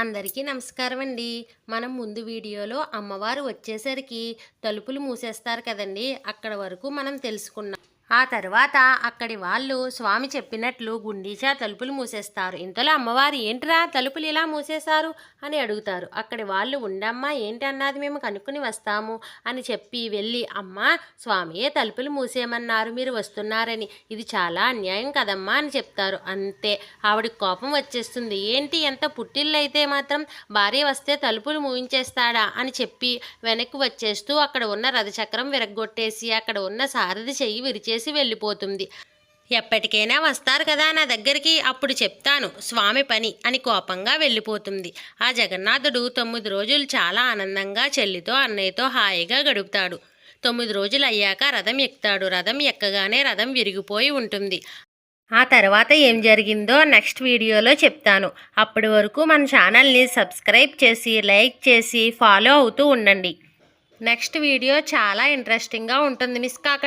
అందరికీ నమస్కారం అండి మనం ముందు వీడియోలో అమ్మవారు వచ్చేసరికి తలుపులు మూసేస్తారు కదండి. అక్కడ వరకు మనం తెలుసుకున్నాం. ఆ తర్వాత అక్కడి వాళ్ళు స్వామి చెప్పినట్లు గుండీచా తలుపులు మూసేస్తారు. ఇంతలో అమ్మవారు ఏంటిరా తలుపులు ఇలా మూసేశారు? అని అడుగుతారు. అక్కడి వాళ్ళు ఉండమ్మా ఏంటి అన్నది మేము కనుక్కుని వస్తాము అని చెప్పి వెళ్ళి అమ్మ స్వామియే తలుపులు మూసేయమన్నారు మీరు వస్తున్నారని. ఇది చాలా అన్యాయం కదమ్మా అని చెప్తారు. అంతే. ఆవిడకి కోపం వచ్చేస్తుంది. ఏంటి ఎంత పుట్టిల్లు అయితే మాత్రం భార్య వస్తే తలుపులు మూయించేస్తాడా? అని చెప్పి వెనక్కి వచ్చేస్తూ అక్కడ ఉన్న రథచక్రం విరగ్గొట్టేసి అక్కడ ఉన్న సారథి చెయ్యి విరిచేసి వెళ్ళిపోతుంది. ఎప్పటికైనా వస్తారు కదా నా దగ్గరికి అప్పుడు చెప్తాను స్వామి పని అని కోపంగా వెళ్ళిపోతుంది. ఆ జగన్నాథుడు తొమ్మిది రోజులు చాలా ఆనందంగా చెల్లితో అన్నయ్యతో హాయిగా గడుపుతాడు. తొమ్మిది రోజులు అయ్యాక రథం ఎక్కుతాడు. రథం ఎక్కగానే రథం విరిగిపోయి ఉంటుంది. ఆ తర్వాత ఏం జరిగిందో నెక్స్ట్ వీడియోలో చెప్తాను. అప్పటి వరకు మన ఛానల్ని సబ్స్క్రైబ్ చేసి లైక్ చేసి ఫాలో అవుతూ ఉండండి. నెక్స్ట్ వీడియో చాలా ఇంట్రెస్టింగ్గా ఉంటుంది. మిస్ కాక